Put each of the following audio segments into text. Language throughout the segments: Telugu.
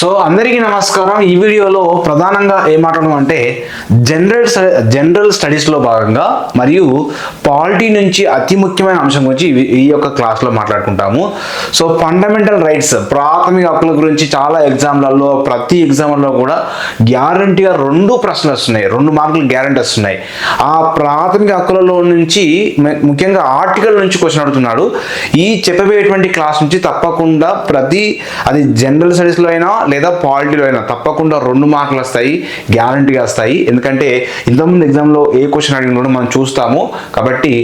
సో అందరికీ నమస్కారం. ఈ వీడియోలో ప్రధానంగా ఏం అంటే జనరల్ స్ట- జనరల్ స్టడీస్లో భాగంగా మరియు పాలిటీ నుంచి అతి ముఖ్యమైన అంశం గురించి ఈ- యొక్క క్లాస్లో మాట్లాడుకుంటాము. సో ఫండమెంటల్ రైట్స్ ప్రాథమిక హక్కుల గురించి చాలా ఎగ్జామ్లలో ప్రతి ఎగ్జామ్లలో కూడా గ్యారంటీగా రెండు ప్రశ్నలు వస్తున్నాయి. రెండు మార్కులు గ్యారంటీ వస్తున్నాయి. ఆ ప్రాథమిక హక్కులలో నుంచి ముఖ్యంగా ఆర్టికల్ నుంచి క్వశ్చన్ అడుగుతున్నాడు. ఈ చెప్పబోయేటువంటి క్లాస్ నుంచి తప్పకుండా ప్రతి అది జనరల్ స్టడీస్లో అయినా లేదా పాలిటీలో అయినా తప్పకుండా రెండు మార్కులు వస్తాయి గ్యారంటీగా వస్తాయి. ఎందుకంటే ఇంతకుముందు ఎగ్జామ్లో ఏ క్వశ్చన్ అడిగిన కూడా మనం చూస్తాము. కాబట్టి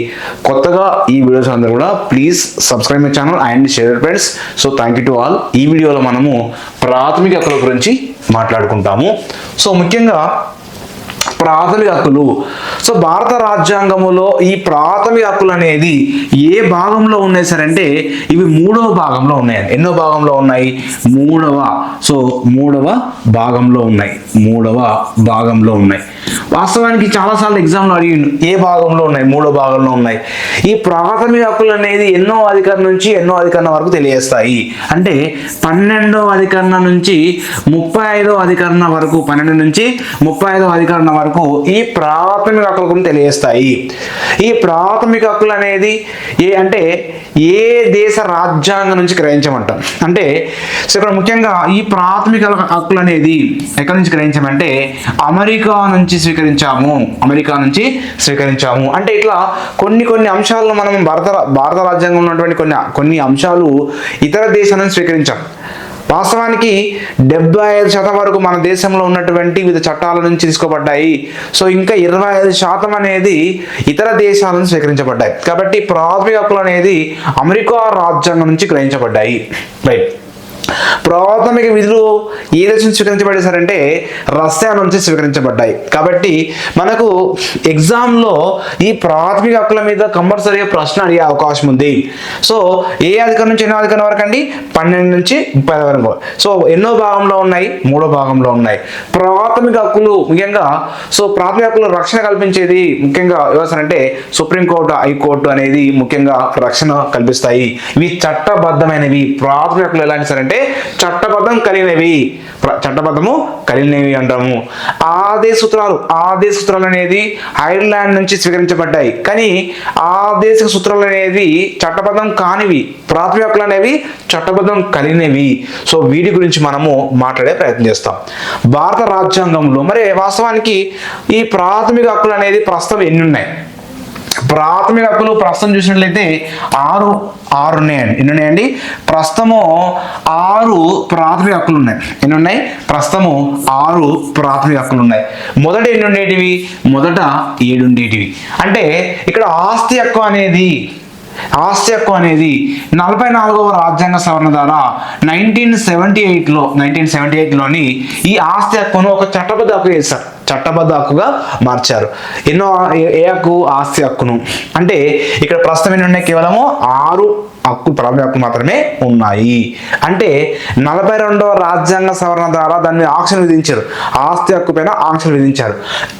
కొత్తగా ఈ వీడియోస్ అందరూ కూడా please subscribe my channel and share friends so thank you to all ఈ వీడియోలో మనము ప్రాథమిక హక్కుల గురించి మాట్లాడుకుంటాము. సో ముఖ్యంగా ప్రాథమిక హక్కులు. సో భారత రాజ్యాంగములో ఈ ప్రాథమిక హక్కులు అనేది ఏ భాగంలో ఉన్నాయి సార్ అంటే ఇవి మూడవ భాగంలో ఉన్నాయి. ఎన్నో భాగంలో ఉన్నాయి? మూడవ. సో మూడవ భాగంలో ఉన్నాయి. మూడవ భాగంలో ఉన్నాయి. వాస్తవానికి చాలాసార్లు ఎగ్జామ్లో అడిగిండు. ఏ భాగంలో ఉన్నాయి? మూడో భాగంలో ఉన్నాయి. ఈ ప్రాథమిక హక్కులు అనేది ఎన్నో అధికారం నుంచి ఎన్నో అధికరణ వరకు తెలియజేస్తాయి. అంటే పన్నెండో అధికరణ నుంచి ముప్పై ఐదో అధికరణ వరకు పన్నెండు నుంచి ముప్పై ఐదో అధికరణ వరకు ఈ ప్రాథమిక హక్కుల గురించి తెలియజేస్తాయి. ఈ ప్రాథమిక హక్కులు అనేది ఏ అంటే ఏ దేశ రాజ్యాంగం నుంచి గ్రహించమంటాం? అంటే సో ఇక్కడ ముఖ్యంగా ఈ ప్రాథమిక హక్కులు అనేది ఎక్కడి నుంచి గ్రహించమంటే అమెరికా నుంచి స్వీకరించాము అమెరికా నుంచి స్వీకరించాము. అంటే ఇట్లా కొన్ని కొన్ని అంశాలను మనం భారత భారత రాజ్యాంగంలో ఉన్నటువంటి కొన్ని కొన్ని అంశాలు ఇతర దేశాల నుంచి స్వీకరించాం. వాస్తవానికి డెబ్బై ఐదు శాతం వరకు మన దేశంలో ఉన్నటువంటి వివిధ చట్టాల నుంచి తీసుకోబడ్డాయి. సో ఇంకా ఇరవై ఐదు శాతం అనేది ఇతర దేశాల నుంచి స్వీకరించబడ్డాయి. కాబట్టి ప్రాథమిక హక్కులు అనేది అమెరికా రాజ్యాంగం నుంచి గ్రహించబడ్డాయి. రైట్ ప్రాథమిక విధులు ఏ దేశం నుంచి అంటే రష్యా నుంచి స్వీకరించబడ్డాయి. కాబట్టి మనకు ఎగ్జామ్లో ఈ ప్రాథమిక హక్కుల మీద కంపల్సరీగా ప్రశ్న అడిగే అవకాశం ఉంది. సో ఏ అధికారం నుంచి ఎన్నో అధికారం వరకు అండి? పన్నెండు నుంచి ముప్పై వరకు. సో ఎన్నో భాగంలో ఉన్నాయి? మూడో భాగంలో ఉన్నాయి. ప్రాథమిక హక్కులు ముఖ్యంగా సో ప్రాథమిక హక్కులు రక్షణ కల్పించేది ముఖ్యంగా అంటే సుప్రీంకోర్టు హైకోర్టు అనేది ముఖ్యంగా రక్షణ కల్పిస్తాయి. ఇవి చట్టబద్ధమైనవి. ప్రాథమిక హక్కులు ఎలా అంటే అంటే చట్టబద్ధం కలిగినవి. చట్టబద్ధము కలిగినవి అంటాము. ఆదేశ సూత్రాలు. ఆదేశ సూత్రాలు అనేది ఐర్లాండ్ నుంచి స్వీకరించబడ్డాయి. కానీ ఆదేశ సూత్రాలు అనేది చట్టబద్ధం కానివి. ప్రాథమిక హక్కులు అనేవి చట్టబద్ధం కలిగినవి. సో వీటి గురించి మనము మాట్లాడే ప్రయత్నం చేస్తాం. భారత రాజ్యాంగంలో మరి వాస్తవానికి ఈ ప్రాథమిక హక్కులు అనేది ప్రస్తుతం ఎన్ని ఉన్నాయి? ప్రాథమిక హక్కులు ప్రస్తుతం చూసినట్లయితే ఆరు ఆరు ఉన్నాయండి. ఎన్ని ఉన్నాయండి? ప్రస్తుతము ఆరు ప్రాథమిక హక్కులు ఉన్నాయి. ఎన్ని ఉన్నాయి? ప్రస్తుతము ఆరు ప్రాథమిక హక్కులు ఉన్నాయి. మొదట ఎన్ని ఉండేటివి? మొదట ఏడు ఉండేటివి. అంటే ఇక్కడ ఆస్తి హక్కు అనేది ఆస్తి హక్కు అనేది నలభై నాలుగవ రాజ్యాంగ సవరణ ద్వారా నైన్టీన్ సెవెంటీ ఎయిట్లో నైన్టీన్ సెవెంటీ ఎయిట్లోని ఈ ఆస్తి హక్కును ఒక చట్టబద్ధ హక్కు చేశారు చట్టబద్ధ హక్కుగా మార్చారు. ఎన్నో ఏ- ఏ హక్కు? ఆస్తి హక్కును అంటే ఇక్కడ ప్రస్తుతం ఏంటంటే కేవలము ఆరు హక్కు ప్రాథమిక హక్కు మాత్రమే ఉన్నాయి. అంటే నలభై రెండవ రాజ్యాంగ సవరణ ద్వారా దాన్ని ఆంక్షలు విధించారు. ఆస్తి హక్కు పైన ఆంక్షలు విధించారు.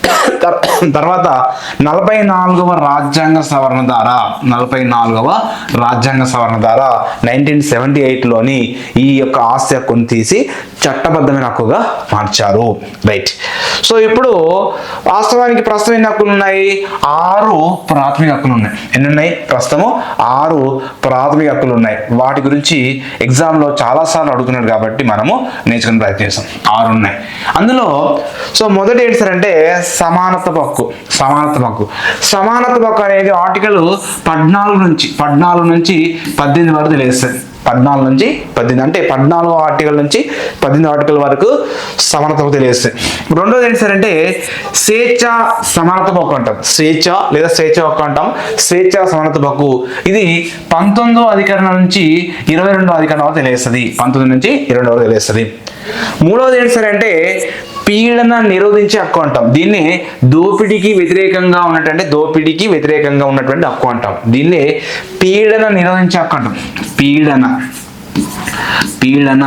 తర్వాత నలభై నాలుగవ రాజ్యాంగ సవరణ ద్వారా నలభై నాలుగవ రాజ్యాంగ సవరణ ద్వారా నైన్టీన్ సెవెంటీ ఎయిట్లోని ఈ యొక్క ఆస్తి హక్కును తీసి చట్టబద్ధమైన హక్కుగా మార్చారు. రైట్ సో ఇప్పుడు వాస్తవానికి ప్రస్తుతం ఎన్ని హక్కులు ఉన్నాయి? ఆరు ప్రాథమిక హక్కులు ఉన్నాయి. ఎన్ని ఉన్నాయి? ప్రస్తుతము ఆరు ప్రాథమిక హక్కులు ఉన్నాయి. వాటి గురించి ఎగ్జామ్లో చాలాసార్లు అడుగుతున్నాడు కాబట్టి మనము నేర్చుకునే ప్రయత్నం చేస్తాం. ఆరు ఉన్నాయి. అందులో సో మొదటి ఏంటి సార్ అంటే సమానత్వ హక్కు. సమానత్వ హక్కు. సమానత్వ హక్కు అనేది ఆర్టికల్ పద్నాలుగు నుంచి పద్నాలుగు నుంచి పద్దెనిమిది వరకు తెలియజేస్తుంది పద్నాలుగు నుంచి పద్దెనిమిది అంటే పద్నాలుగు ఆర్టికల్ నుంచి పద్దెనిమిది ఆర్టికల్ వరకు సమానత్వం తెలియస్తుంది రెండోది ఏంటి సార్ అంటే స్వేచ్ఛ సమానత్వ హక్కు అంటాం. స్వేచ్ఛ లేదా స్వేచ్ఛ హక్కు అంటాం. స్వేచ్ఛ సమానత్వ హక్కు. ఇది పంతొమ్మిదో అధికరణ నుంచి ఇరవై రెండో అధికరణ వరకు తెలియస్తుంది పంతొమ్మిది నుంచి ఇరవై రెండు తెలియజేస్తుంది తెలియస్తుంది మూడవది ఏంటి సార్ అంటే పీడన నిరోధించే హక్కు అంటాం. దీన్ని దోపిడీకి వ్యతిరేకంగా ఉన్నటువంటి దోపిడీకి వ్యతిరేకంగా ఉన్నటువంటి హక్కు అంటాం. దీన్ని పీడన నిరోధించే హక్కు అంటాం. పీడన. పీడన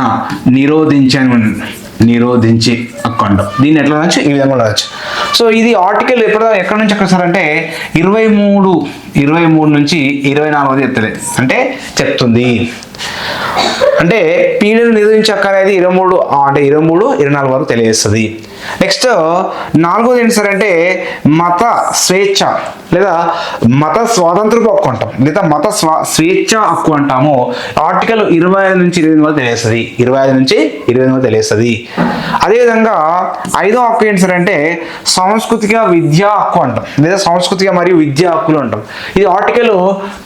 నిరోధించే నిరోధించి హక్కు అంటాం. దీన్ని ఎట్లా రావచ్చు ఈ విధంగా రావచ్చు సో ఇది ఆర్టికల్ ఎప్పుడు ఎక్కడ నుంచి ఎక్కడ సార్ అంటే ఇరవై మూడు ఇరవై మూడు నుంచి ఇరవై నాలుగు చెప్తుంది అంటే చెప్తుంది. అంటే పీడను నిరోధించే అనేది ఇరవై మూడు అంటే ఇరవై మూడు ఇరవై నాలుగు వరకు తెలియజేస్తుంది. నెక్స్ట్ నాలుగోది ఏంటి సార్ అంటే మత స్వేచ్ఛ లేదా మత స్వాతంత్రపు హక్కు అంటాం. లేదా మత స్వా స్వేచ్ఛ హక్కు అంటాము. ఆర్టికల్ ఇరవై ఐదు నుంచి ఇరవై ఎనిమిది వరకు తెలియస్తుంది ఇరవై ఐదు నుంచి ఇరవై ఎనిమిది వరకు తెలియస్తుంది అదేవిధంగా ఐదో హక్కు ఏంటి సార్ అంటే సాంస్కృతిక విద్యా హక్కు అంటాం. లేదా సాంస్కృతిక మరియు విద్యా హక్కులు అంటాం. ఇది ఆర్టికల్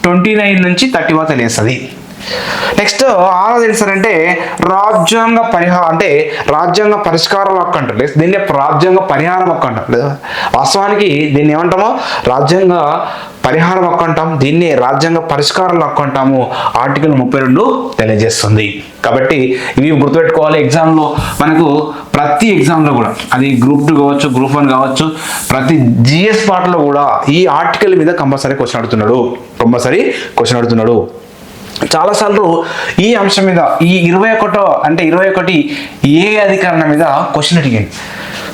ట్వంటీ నైన్ నుంచి థర్టీ వరకు తెలియస్తుంది నెక్స్ట్ ఆరో తెలుసారంటే అంటే రాజ్యాంగ పరిహారం అంటే రాజ్యాంగ పరిష్కారం హక్కు అంటారు. దీన్ని రాజ్యాంగ పరిహారం హక్కు అంటాం లేదా వాస్తవానికి దీన్ని ఏమంటామో? రాజ్యాంగ పరిహారం హక్కు అంటాం. దీన్ని రాజ్యాంగ పరిష్కారం హక్కు అంటాము. ఆర్టికల్ ముప్పై రెండు తెలియజేస్తుంది. కాబట్టి ఇవి గుర్తుపెట్టుకోవాలి ఎగ్జామ్లో మనకు ప్రతి ఎగ్జామ్లో కూడా అది గ్రూప్ టూ కావచ్చు గ్రూప్ వన్ కావచ్చు ప్రతి జిఎస్ పార్ట్లో కూడా ఈ ఆర్టికల్ మీద కంపల్సరీ క్వశ్చన్ అడుగుతున్నాడు. కంపల్సరీ క్వశ్చన్ అడుగుతున్నాడు. చాలాసార్లు ఈ అంశం మీద ఈ ఇరవై ఒకటో అంటే ఇరవై ఒకటి ఏ అధికరణ మీద క్వశ్చన్ అడిగాను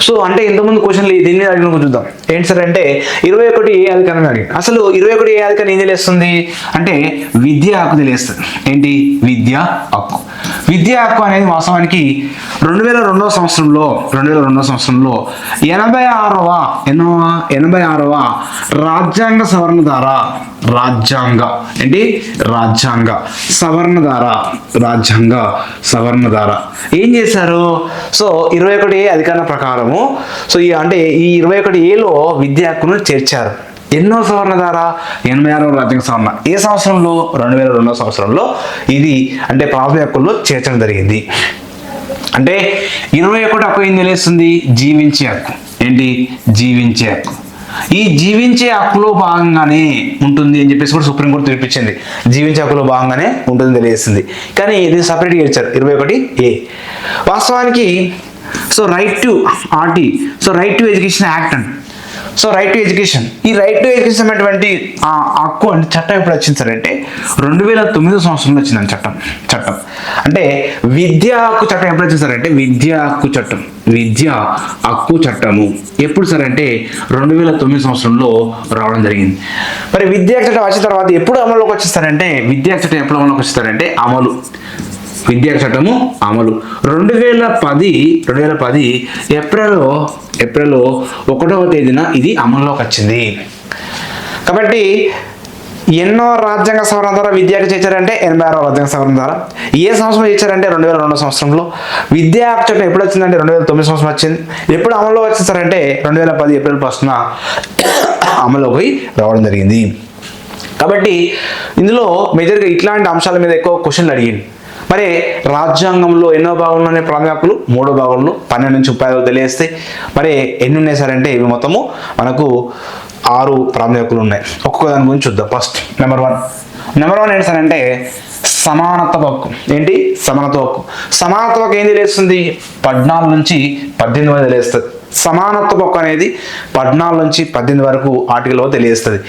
సో అంటే ఇంతకుముందు క్వశ్చన్లు దీని మీద అడిగిన చూద్దాం. ఏంటి సార్ అంటే ఇరవై ఒకటి ఏ అధికారం మీద అడిగింది అసలు ఇరవై ఒకటి ఏ అధికారం ఏం తెలియస్తుంది? అంటే విద్య హక్కు తెలియస్తుంది. ఏంటి? విద్య హక్కు. విద్యా హక్కు అనేది వాస్తవానికి రెండు వేల రెండవ సంవత్సరంలో రెండు వేల రెండవ సంవత్సరంలో ఎనభై ఆరవ ఎనవ ఎనభై ఆరవ రాజ్యాంగ సవరణ ద్వారా రాజ్యాంగ. ఏంటి? రాజ్యాంగ సవరణ ద్వారా రాజ్యాంగ సవరణ ద్వారా ఏం చేశారు? సో ఇరవై ఒకటి ఏ అధికరణ ప్రకారము సో ఈ అంటే ఈ ఇరవై ఒకటి ఏలో విద్యా హక్కును చేర్చారు. ఎన్నో సవరణ ద్వారా ఎనభై ఆరవ రాజ్యాంగ సవరణ. ఏ సంవత్సరంలో? రెండు వేల రెండవ సంవత్సరంలో ఇది అంటే ప్రాథమిక హక్కుల్లో చేర్చడం జరిగింది. అంటే ఇరవై ఒకటి హక్కు ఏం తెలియస్తుంది జీవించే హక్కు. ఏంటి? జీవించే హక్కు. ఈ జీవించే హక్కులో భాగంగానే ఉంటుంది అని చెప్పేసి కూడా సుప్రీంకోర్టు తీర్పిచ్చింది జీవించే హక్కులో భాగంగానే ఉంటుంది తెలియజేసింది. కానీ ఇది సపరేట్గా ఇచ్చారు. ఇరవై ఒకటి ఏ. వాస్తవానికి so right to RT so right to education act అండి. సో రైట్ టు ఎడ్యుకేషన్ ఈ రైట్ టు ఎడ్యుకేషన్ అనేటువంటి ఆ హక్కు అంటే చట్టం ఎప్పుడు వచ్చింది సార్ అంటే రెండు వేల తొమ్మిదో సంవత్సరంలో వచ్చిందండి చట్టం చట్టం. అంటే విద్యా హక్కు చట్టం ఎప్పుడు వచ్చింది సార్ అంటే విద్యా హక్కు చట్టం విద్య హక్కు చట్టము ఎప్పుడు సార్ అంటే రెండు వేల తొమ్మిది సంవత్సరంలో రావడం జరిగింది. మరి విద్యా చట్టం వచ్చిన తర్వాత ఎప్పుడు అమలులోకి వచ్చేస్తారంటే విద్యా చట్టం ఎప్పుడు అమలులోకి వచ్చేస్తారంటే అమలు. విద్యా చట్టము అమలు. రెండు వేల పది రెండు వేల పది ఏప్రిల్లో ఏప్రిల్ ఒకటవ తేదీన ఇది అమల్లోకి వచ్చింది. కాబట్టి ఎన్నో రాజ్యాంగ సవరణ ద్వారా విద్యకు చేశారంటే ఎనభై ఆరో రాజ్యాంగ సవరణ ద్వారా. ఏ సంవత్సరం చేర్చారంటే రెండు వేల రెండో సంవత్సరంలో. విద్యా హక్కు చట్టం ఎప్పుడు వచ్చిందంటే రెండు వేల తొమ్మిది సంవత్సరం వచ్చింది. ఎప్పుడు అమల్లో వచ్చేసారంటే రెండు వేల పది ఏప్రిల్ ఫస్ట్న అమలులోకి రావడం జరిగింది. కాబట్టి ఇందులో మేజర్గా ఇట్లాంటి అంశాల మీద ఎక్కువ క్వశ్చన్లు అడిగింది మరి రాజ్యాంగంలో ఎన్నో భాగంలోనే ప్రాథమిక హక్కులు మూడో భాగంలో పన్నెండు నుంచి ముప్పై ఐదు తెలియస్తాయి మరి ఎన్ని ఉన్నాయి సార్ అంటే ఇవి మొత్తము మనకు ఆరు ప్రాథమిక హక్కులు ఉన్నాయి. ఒక్కొక్క దాని గురించి చూద్దాం. First number one number one ఏంటి సార్ అంటే సమానత్వ హక్కు. ఏంటి? సమానత్వ హక్కు. సమానత్వ హక్కు ఏం తెలియస్తుంది పద్నాలుగు నుంచి పద్దెనిమిది వరకు తెలియస్తుంది సమానత్వ హక్కు అనేది పద్నాలుగు నుంచి పద్దెనిమిది వరకు ఆర్టికల్లో తెలియజేస్తుంది.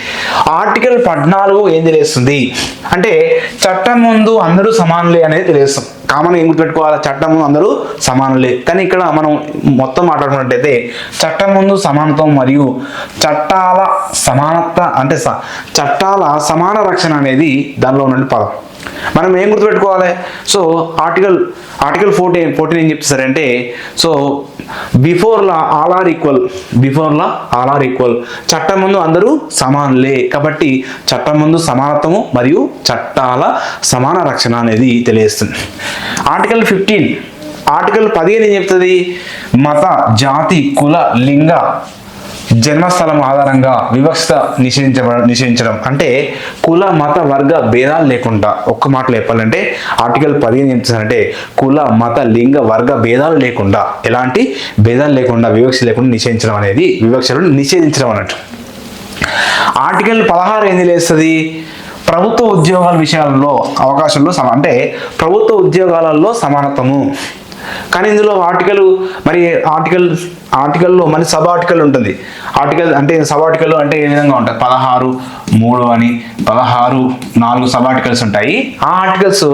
ఆర్టికల్ పద్నాలుగు ఏం తెలియజేస్తుంది? అంటే చట్టం ముందు అందరూ సమానులే అనేది తెలియస్తాం కామన్ ఏం గుర్తుపెట్టుకోవాలి? చట్టం ముందు అందరూ సమానులే. కానీ ఇక్కడ మనం మొత్తం మాట్లాడుకున్నట్టయితే చట్టం ముందు సమానత్వం మరియు చట్టాల సమానత్వ అంటే స- చట్టాల సమాన రక్షణ అనేది దానిలో ఉన్న పదం. మనం ఏం గుర్తుపెట్టుకోవాలి? So article article fourteen fourteen ఏం చెప్తారంటే so before law all are equal before law all are equal చట్టం ముందు అందరూ సమానులే. కాబట్టి చట్టం ముందు సమానత్వము మరియు చట్టాల సమాన రక్షణ అనేది తెలియజేస్తుంది. ఆర్టికల్ ఫిఫ్టీన్ ఆర్టికల్ పదిహేను ఏం చెప్తుంది? మత జాతి కుల లింగ జన్మస్థలం ఆధారంగా వివక్షత నిషేధించబడ నిషేధించడం అంటే కుల మత వర్గ భేదాలు లేకుండా ఒక్క మాటలు చెప్పాలంటే ఆర్టికల్ పదిహేను ఏం కుల మత లింగ వర్గ భేదాలు లేకుండా ఎలాంటి భేదాలు లేకుండా వివక్ష లేకుండా నిషేధించడం అనేది వివక్షలను నిషేధించడం అన్నట్టు. ఆర్టికల్ పదహారు ఏం తెలియస్తుంది ప్రభుత్వ ఉద్యోగాల విషయాల్లో అవకాశంలో సమ అంటే ప్రభుత్వ ఉద్యోగాలలో సమానత్వము. కానీ ఇందులో ఆర్టికల్ మరి ఆర్టికల్ ఆర్టికల్లో మరి సబ్ ఆర్టికల్ ఉంటుంది. ఆర్టికల్ అంటే సబ్ ఆర్టికల్ అంటే ఏ విధంగా ఉంటుంది పదహారు మూడు అని పదహారు నాలుగు సబ్ ఆర్టికల్స్ ఉంటాయి. ఆ ఆర్టికల్స్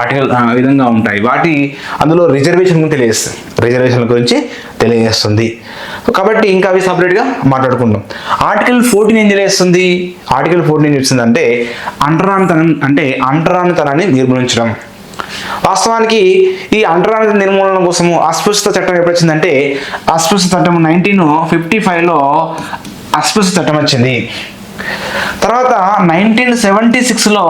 ఆర్టికల్ విధంగా ఉంటాయి. వాటి అందులో రిజర్వేషన్ గురించి తెలియజేస్తుంది. రిజర్వేషన్ల గురించి తెలియజేస్తుంది. కాబట్టి ఇంకా అవి సపరేట్గా మాట్లాడుకుంటాం ఆర్టికల్ ఫోర్టీన్ ఏం తెలియజేస్తుంది? ఆర్టికల్ ఫోర్టీన్ ఏం చెప్తుంది అంటే అంటరానితనం అంటే అంటరానితనాన్ని నిర్మూలించడం. వాస్తవానికి ఈ అంటరాని నిర్మూలన కోసము అస్పృశ్యత చట్టం ఎప్పుడు వచ్చిందంటే అస్పృశ్యత చట్టం నైన్టీన్ ఫిఫ్టీ ఫైవ్లో అస్పృశ్యత చట్టం వచ్చింది. తర్వాత నైన్టీన్ సెవెంటీ సిక్స్లో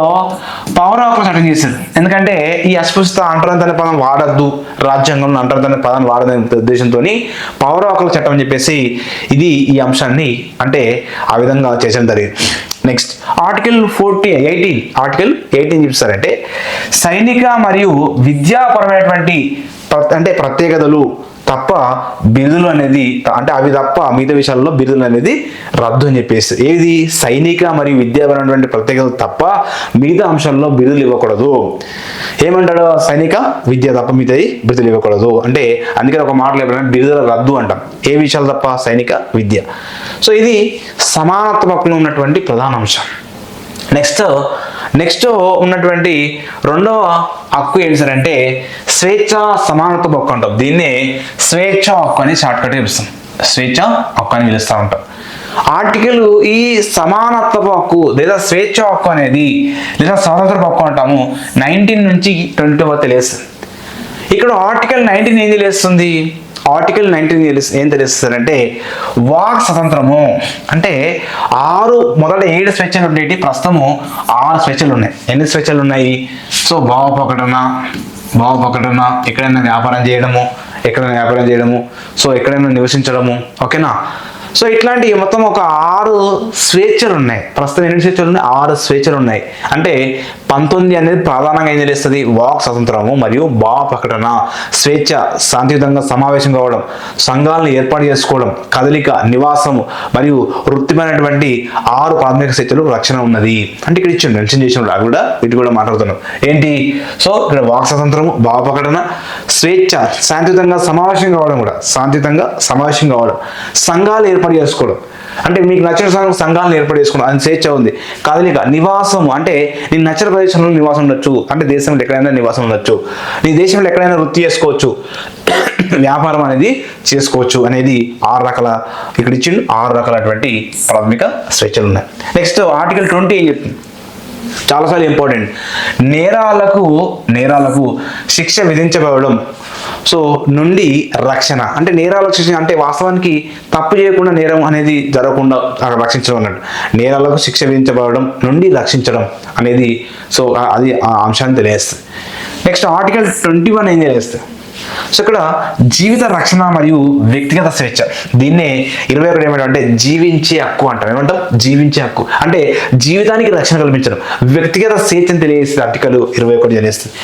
పవర్ ఆఫ్ చట్టం చేశారు ఎందుకంటే ఈ అస్పృశ్యత అంటరాంత పదం వాడద్దు రాజ్యాంగంలో అంటరాంత పదం వాడదనే ఉద్దేశంతో పవర్ హక్కుల చట్టం అని చెప్పేసి ఇది ఈ అంశాన్ని అంటే ఆ విధంగా చేసడం జరిగింది. Next article forty eighteen article eighteen చెప్తారంటే సైనిక మరియు విద్యాపరమైనటువంటి ప్ర- అంటే ప్రత్యేకతలు తప్ప బిరుదులు అనేది అంటే అవి తప్ప మిగతా విషయాల్లో బిరుదులు అనేది రద్దు అని చెప్పేసి ఏది? సైనిక మరియు విద్యాపరమైనటువంటి ప్రత్యేకతలు తప్ప మిగతా అంశాల్లో బిరుదులు ఇవ్వకూడదు. ఏమంటాడు సైనిక? విద్య తప్ప మిగతాది బిరుదులు ఇవ్వకూడదు. అంటే అందుకని ఒక మాటలు ఎప్పుడైనా బిరుదుల రద్దు అంటాం. ఏ విషయాలు తప్ప? సైనిక విద్య. సో ఇది సమానత్వ ఉన్నటువంటి ప్రధాన అంశం. నెక్స్ట్ నెక్స్ట్ ఉన్నటువంటి రెండవ హక్కు ఏంటి సార్ అంటే స్వేచ్ఛ సమానత్వ హక్కు అంటాం. దీన్నే స్వేచ్ఛ హక్కు అని షార్ట్ కట్ పిలుస్తాం స్వేచ్ఛ హక్కు అని పిలుస్తూ ఉంటాం. ఆర్టికల్ ఈ సమానత్వ హక్కు లేదా స్వేచ్ఛ హక్కు అనేది లేదా స్వాతంత్ర హక్కు అంటాము నైన్టీన్ నుంచి ట్వంటీ టూ వరకు తెలియస్తుంది ఇక్కడ ఆర్టికల్ నైన్టీన్ ఏం తెలియస్తుంది ఆర్టికల్ నైన్టీన్ ఏం తెలుస్తుందంటే వాక్ స్వతంత్రము. అంటే ఆరు మొదట ఏడు స్వేచ్ఛలు ఉండేవి ప్రస్తుతము ఆరు స్వేచ్ఛలు ఉన్నాయి ఎన్ని స్వేచ్ఛలు ఉన్నాయి సో భావ ప్రకటన భావ ప్రకటన ఎక్కడైనా వ్యాపారం చేయడము ఎక్కడైనా వ్యాపారం చేయడము సో ఎక్కడైనా నివసించడము ఓకేనా? సో ఇట్లాంటి మొత్తం ఒక ఆరు స్వేచ్ఛలు ఉన్నాయి ప్రస్తుతం ఎన్ని స్వేచ్ఛలు ఉన్నాయి ఆరు స్వేచ్ఛలు ఉన్నాయి అంటే పంతొమ్మిది అనేది ప్రధానంగా ఏం తెలుస్తుంది? వాక్ స్వతంత్రము మరియు భావ ప్రకటన స్వేచ్ఛ శాంతియుతంగా సమావేశం కావడం సంఘాలను ఏర్పాటు చేసుకోవడం కదలిక నివాసము మరియు వృత్తిమైనటువంటి ఆరు ప్రాథమిక స్వేచ్ఛలు రక్షణ ఉన్నది. అంటే ఇక్కడ ఇచ్చిండు మెన్షన్ చేసిన అవి కూడా వీటి కూడా మాట్లాడుతున్నాం. ఏంటి? సో ఇక్కడ వాక్ స్వతంత్రము భావ ప్రకటన స్వేచ్ఛ శాంతియుతంగా సమావేశం కావడం కూడా శాంతియుతంగా సమావేశం కావడం. సంఘాలు ఏర్పాటు చేసుకోవడం. అంటే మీకు నచ్చిన సంఘాలను ఏర్పాటు చేసుకోవడం. అది స్వేచ్ఛ ఉంది. కదలిక నివాసం అంటే నీ నచ్చిన ప్రదేశంలో నివాసం ఉండొచ్చు. అంటే దేశంలో ఎక్కడైనా నివాసం ఉండొచ్చు. నీ దేశంలో ఎక్కడైనా వృత్తి చేసుకోవచ్చు. వ్యాపారం అనేది చేసుకోవచ్చు అనేది ఆరు రకాల ఇక్కడ ఇచ్చిండు. ఆరు రకాలటువంటి ప్రాథమిక స్వేచ్ఛలు ఉన్నాయి. నెక్స్ట్ ఆర్టికల్ ట్వంటీ ఏం చెప్తుంది. చాలాసార్లు ఇంపార్టెంట్. నేరాలకు నేరాలకు శిక్ష విధించబడడం. సో నుండి రక్షణ. అంటే నేరాలకు శిక్ష అంటే వాస్తవానికి తప్పు చేయకుండా నేరం అనేది జరగకుండా అక్కడ రక్షించడం అన్నట్టు. నేరాలకు శిక్ష విధించబడడం నుండి రక్షించడం అనేది. సో అది ఆ అంశాన్ని తెలియజేస్తుంది. నెక్స్ట్ ఆర్టికల్ ట్వంటీ వన్ ఏం తెలియజేస్తుంది సో ఇక్కడ జీవిత రక్షణ మరియు వ్యక్తిగత స్వేచ్ఛ. దీన్నే ఇరవై ఒకటి ఏమంటే జీవించే హక్కు అంటాం ఏమంటాం? జీవించే హక్కు. అంటే జీవితానికి రక్షణ కల్పించడం. వ్యక్తిగత స్వేచ్ఛను తెలియజేస్తుంది ఆర్టికల్ ఇరవై ఒకటి తెలియజేస్తుంది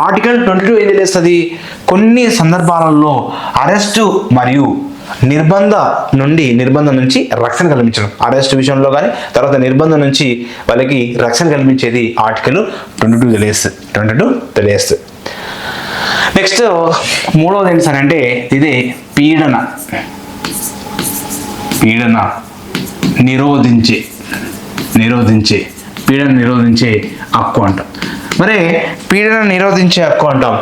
ఆర్టికల్ ట్వంటీ టూ ఏం తెలియజేస్తుంది? కొన్ని సందర్భాలలో అరెస్టు మరియు నిర్బంధ నుండి నిర్బంధం నుంచి రక్షణ కల్పించడం. అరెస్ట్ విషయంలో కానీ తర్వాత నిర్బంధం నుంచి వాళ్ళకి రక్షణ కల్పించేది ఆర్టికల్ ట్వంటీ టూ తెలియస్తుంది ట్వంటీ టూ తెలియజేస్తుంది. నెక్స్ట్ మూడవది ఏంటి సార్ అంటే ఇది పీడన. పీడన నిరోధించే నిరోధించే పీడన నిరోధించే హక్కు అంటాం. మరి పీడన నిరోధించే హక్కు అంటాం.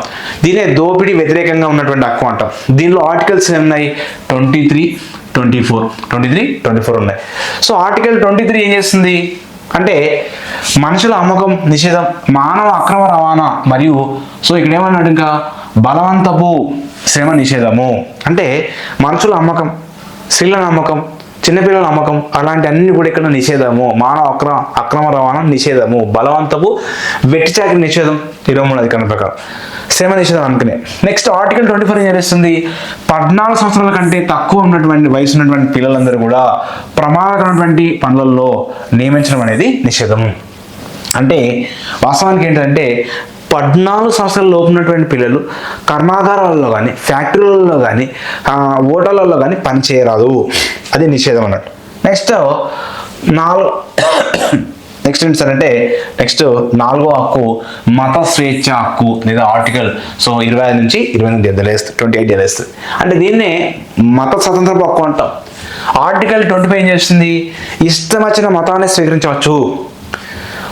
దీనే దోపిడీ వ్యతిరేకంగా ఉన్నటువంటి హక్కు అంటాం. దీనిలో ఆర్టికల్స్ ఉన్నాయి twenty three twenty four. Twenty three twenty four ఉన్నాయి. సో ఆర్టికల్ ట్వంటీ త్రీ ఏం చేస్తుంది? అంటే మనుషుల అమ్మకం నిషేధం మానవ అక్రమ రవాణా మరియు సో ఇక్కడ ఏమన్నాడు ఇంకా? బలవంతపు శ్రమ నిషేధము. అంటే మనుషుల అమ్మకం స్త్రీల అమ్మకం చిన్నపిల్లల నమ్మకం అలాంటి అన్ని కూడా ఇక్కడ నిషేధము. మానవ అక్రమ అక్రమ రవాణా నిషేధము. బలవంతపు వెట్టిచాకి నిషేధం. ఇరవై మూడు అధికారం ప్రకారం. శ్రమ నిషేధం అనుకునే. నెక్స్ట్ ఆర్టికల్ ట్వంటీ ఫోర్ ఏం చేస్తుంది? పద్నాలుగు సంవత్సరాల కంటే తక్కువ ఉన్నటువంటి వయసు ఉన్నటువంటి పిల్లలందరూ కూడా ప్రమాదకరమైనటువంటి పనులలో నియమించడం అనేది నిషేధము అంటే వాస్తవానికి ఏంటంటే పద్నాలుగు సంవత్సరాల లోపు ఉన్నటువంటి పిల్లలు కర్మాగారాలలో కానీ ఫ్యాక్టరీలలో కానీ ఓటర్లలో కానీ పని చేయరాదు అది నిషేధం అన్నట్టు. నెక్స్ట్ నాలుగు నెక్స్ట్ ఏంటి సార్ అంటే నెక్స్ట్ నాలుగో హక్కు మత స్వేచ్ఛ హక్కు లేదా ఆర్టికల్. సో ఇరవై ఐదు నుంచి ఇరవై ఎనిమిది ఎద్దలేస్తుంది ట్వంటీ ఎయిట్ తెలియస్తుంది అంటే దీన్నే మత స్వతంత్రపు హక్కు అంటాం. ఆర్టికల్ ట్వంటీ ఫైవ్ ఏం చేస్తుంది? ఇష్టం వచ్చిన మతాన్ని స్వీకరించవచ్చు.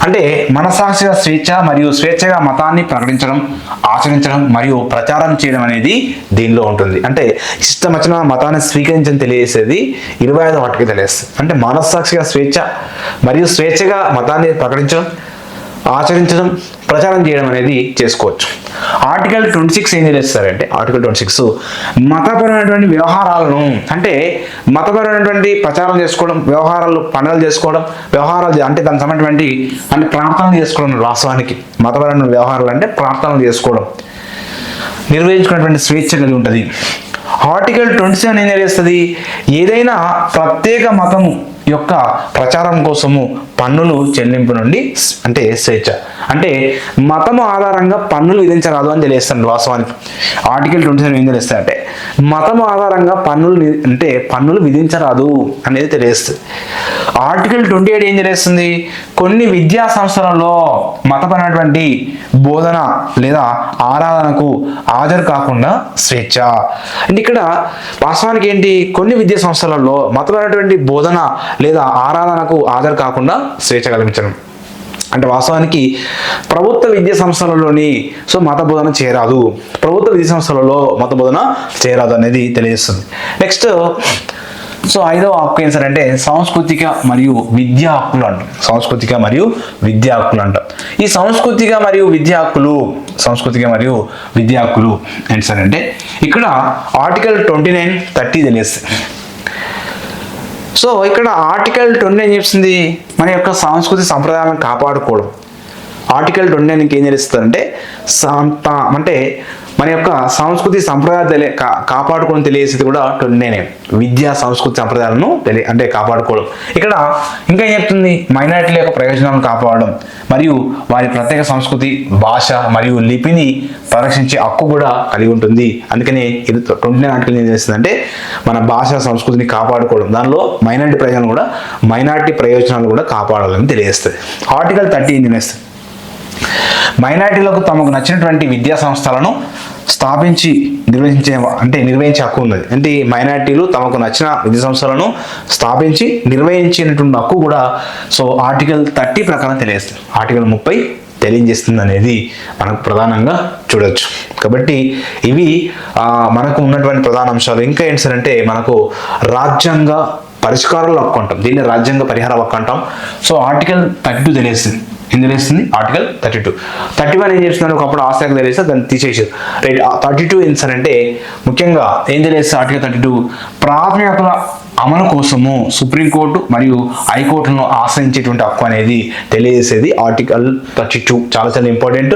అంటే మనసాక్షిగా స్వేచ్ఛ మరియు స్వేచ్ఛగా మతాన్ని ప్రకటించడం ఆచరించడం మరియు ప్రచారం చేయడం అనేది దీనిలో ఉంటుంది. అంటే ఇష్టం వచ్చిన మతాన్ని స్వీకరించని తెలియజేసేది ఇరవై ఐదు వాటికి తెలియజేస్తుంది. అంటే మనస్సాక్షిగా స్వేచ్ఛ మరియు స్వేచ్ఛగా మతాన్ని ప్రకటించడం ఆచరించడం ప్రచారం చేయడం అనేది చేసుకోవచ్చు. ఆర్టికల్ ట్వంటీ సిక్స్ ఏం చేస్తారంటే ఆర్టికల్ ట్వంటీ సిక్స్ మతపరమైనటువంటి వ్యవహారాలను అంటే మతపరమైనటువంటి ప్రచారం చేసుకోవడం వ్యవహారాలు పండుగలు చేసుకోవడం వ్యవహారాలు అంటే దానికి సంబంధించినటువంటి అంటే ప్రార్థనలు చేసుకోవడం వాస్తవానికి మతపరమైన వ్యవహారాలు అంటే ప్రార్థనలు చేసుకోవడం. నిర్వహించుకున్నటువంటి స్వేచ్ఛ కలిగి ఉంటుంది. ఆర్టికల్ ట్వంటీ సెవెన్ ఏం చేస్తుంది? ఏదైనా ప్రత్యేక మతము యొక్క ప్రచారం కోసము పన్నులు చెల్లింపు నుండి అంటే స్వేచ్ఛ. అంటే మతము ఆధారంగా పన్నులు విధించరాదు అని తెలియస్తుంది వాస్తవానికి. ఆర్టికల్ ట్వంటీ సెవెన్ ఏం తెలుస్తాయంటే మతము ఆధారంగా పన్నులు అంటే పన్నులు విధించరాదు అనేది తెలియస్తుంది ఆర్టికల్ ట్వంటీ ఎయిట్ ఏం తెలియస్తుంది కొన్ని విద్యా సంస్థలలో మతపరమైనటువంటి బోధన లేదా ఆరాధనకు హాజరు కాకుండా స్వేచ్ఛ. అంటే ఇక్కడ వాస్తవానికి ఏంటి? కొన్ని విద్యా సంస్థలలో మతపరమైనటువంటి బోధన లేదా ఆరాధనకు హాజరు కాకుండా స్వేచ్ఛ కల్పించడం అంటే వాస్తవానికి ప్రభుత్వ విద్యా సంస్థలలోని సో మత బోధన చేరాదు. ప్రభుత్వ విద్యా సంస్థలలో మత బోధన చేరాదు అనేది తెలియజేస్తుంది. నెక్స్ట్ సో ఐదవ హక్కు ఏం సార్ అంటే సాంస్కృతిక మరియు విద్యా హక్కులు అంటాం. సాంస్కృతిక మరియు విద్యా హక్కులు అంటాం. ఈ సాంస్కృతిక మరియు విద్యా హక్కులు సాంస్కృతిక మరియు విద్యా హక్కులు ఏంటి సార్ అంటే ఇక్కడ ఆర్టికల్ ట్వంటీ నైన్ థర్టీ తెలియస్తుంది సో ఇక్కడ ఆర్టికల్ ట్వంటీ ఏం చెప్తుంది? మన యొక్క సాంస్కృతిక సంప్రదాయాలను కాపాడుకోవడం. ఆర్టికల్ రెండు నైన్కి ఏం తెలుస్తుందంటే సంత అంటే మన యొక్క సంస్కృతి సంప్రదాయాలు తెలియ కా- కాపాడుకోవడం తెలియజేసేది కూడా ట్వంటీ విద్యా సంస్కృతి సంప్రదాయాలను తెలియ అంటే కాపాడుకోవడం. ఇక్కడ ఇంకా ఏం చెప్తుంది? మైనారిటీల యొక్క ప్రయోజనాలను కాపాడడం మరియు వారి ప్రత్యేక సంస్కృతి భాష మరియు లిపిని పరిరక్షించే హక్కు కూడా కలిగి ఉంటుంది. అందుకనే ఇది ట్వంటీ నైన్ ఆర్టికల్ ఏం చేస్తుందంటే మన భాష సంస్కృతిని కాపాడుకోవడం. దానిలో మైనారిటీ ప్రయోజనాలు కూడా మైనారిటీ ప్రయోజనాలు కూడా కాపాడాలని తెలియజేస్తుంది. ఆర్టికల్ థర్టీ ఏం చేస్తుంది? మైనార్టీలకు తమకు నచ్చినటువంటి విద్యా సంస్థలను స్థాపించి నిర్వహించే అంటే నిర్వహించే హక్కు ఉన్నది. అంటే మైనార్టీలు మైనారిటీలు తమకు నచ్చిన విద్యా సంస్థలను స్థాపించి నిర్వహించినటువంటి హక్కు కూడా సో ఆర్టికల్ థర్టీ ప్రకారం తెలియజేస్తుంది. ఆర్టికల్ ముప్పై తెలియజేస్తుంది అనేది మనకు ప్రధానంగా చూడొచ్చు. కాబట్టి ఇవి మనకు ఉన్నటువంటి ప్రధాన అంశాలు. ఇంకా ఏంటి సార్ అంటే మనకు రాజ్యాంగ పరిష్కారాలు హక్కు అంటాం. దీన్ని రాజ్యాంగ పరిహార హక్కు అంటాం. సో ఆర్టికల్ థర్టీ టూ తెలియస్తుంది ఇందులో ఇస్తుంది article thirty two thirty one ఏం చేస్తున్నారు ఒకప్పుడు ఆశాఖ తెలియస్తే దాన్ని తీసేసారు రైట్ థర్టీ టూ ఏం సార్ అంటే ముఖ్యంగా ఏం తెలియస్తుంది ఆర్టికల్ థర్టీ టూ ప్రాథమిక అమలు కోసము సుప్రీంకోర్టు మరియు హైకోర్టులను ఆశ్రయించేటువంటి హక్కు అనేది తెలియజేసేది ఆర్టికల్ థర్టీ టూ చాలా చాలా important.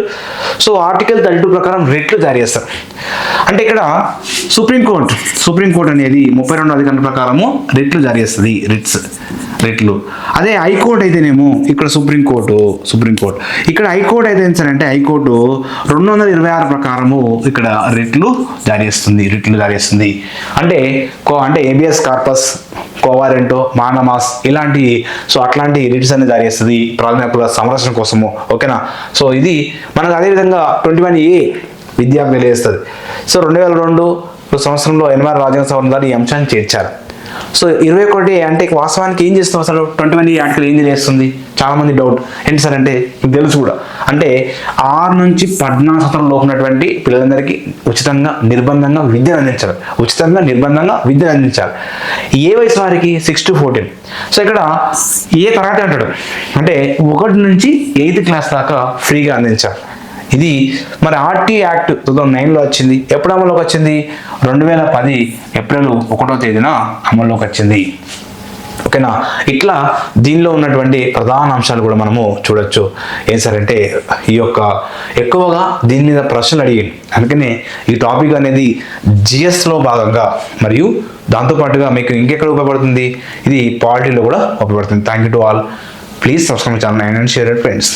So article thirty two ప్రకారం రిట్లు జారీ చేస్తారు. అంటే ఇక్కడ సుప్రీంకోర్టు సుప్రీంకోర్టు అనేది ముప్పై రెండు అధికారుల ప్రకారము రిట్లు జారీ చేస్తుంది రిట్స్ రిట్లు. అదే హైకోర్టు అయితేనేమో ఇక్కడ సుప్రీంకోర్టు సుప్రీంకోర్టు ఇక్కడ హైకోర్టు అయితే ఏం అంటే హైకోర్టు రెండు వందల ఇరవై ఆరు ప్రకారము ఇక్కడ రిట్లు జారీ చేస్తుంది రిట్లు జారీ చేస్తుంది. అంటే కో అంటే ఏబిఎస్ కార్పస్ కోవారెంటో మానమాస్ ఇలాంటి సో అట్లాంటి రిట్స్ అనేది జారీ చేస్తుంది ప్రాథమిక సంరక్షణ కోసము ఓకేనా? సో ఇది మనకు అదేవిధంగా ట్వంటీ వన్ ఏ విద్యా తెలియజేస్తుంది. సో రెండు వేల రెండు సంవత్సరంలో ఎనభై రాజ్యాంగ సభ ఈ అంశాన్ని చేర్చారు. సో ఇరవై ఒకటి అంటే వాస్తవానికి ఏం చేస్తాం అసలు? ట్వంటీ వన్ ఆర్టికల్ ఏం చేస్తుంది? చాలా మంది డౌట్ ఏంటి సార్ అంటే మీకు తెలుసు కూడా. అంటే ఆరు నుంచి పద్నాలుగు సంవత్సరాల ఉన్నటువంటి పిల్లలందరికీ ఉచితంగా నిర్బంధంగా విద్యను అందించాలి. ఉచితంగా నిర్బంధంగా విద్యను అందించాలి. ఏ వయసు వారికి? సిక్స్ టు ఫోర్టీన్ సో ఇక్కడ ఏ తరగతి అంటాడు? అంటే ఒకటి నుంచి ఎయిత్ క్లాస్ దాకా ఫ్రీగా అందించాలి. ఇది మరి ఆర్టీ యాక్ట్ టూ థౌజండ్ నైన్లో వచ్చింది ఎప్పుడు అమల్లోకి వచ్చింది? రెండు వేల పది ఏప్రిల్ ఒకటో తేదీన అమల్లోకి వచ్చింది. ఓకేనా? ఇట్లా దీనిలో ఉన్నటువంటి ప్రధాన అంశాలు కూడా మనము చూడొచ్చు. ఏం సార్ అంటే ఈ యొక్క ఎక్కువగా దీని మీద ప్రశ్నలు అడిగింది అందుకనే ఈ టాపిక్ అనేది జిఎస్లో భాగంగా మరియు దాంతోపాటుగా మీకు ఇంకెక్కడ ఉపయోగపడుతుంది? ఇది పాలిటీలో కూడా ఉపయోగపడుతుంది. Thank you to all please subscribe channel and share friends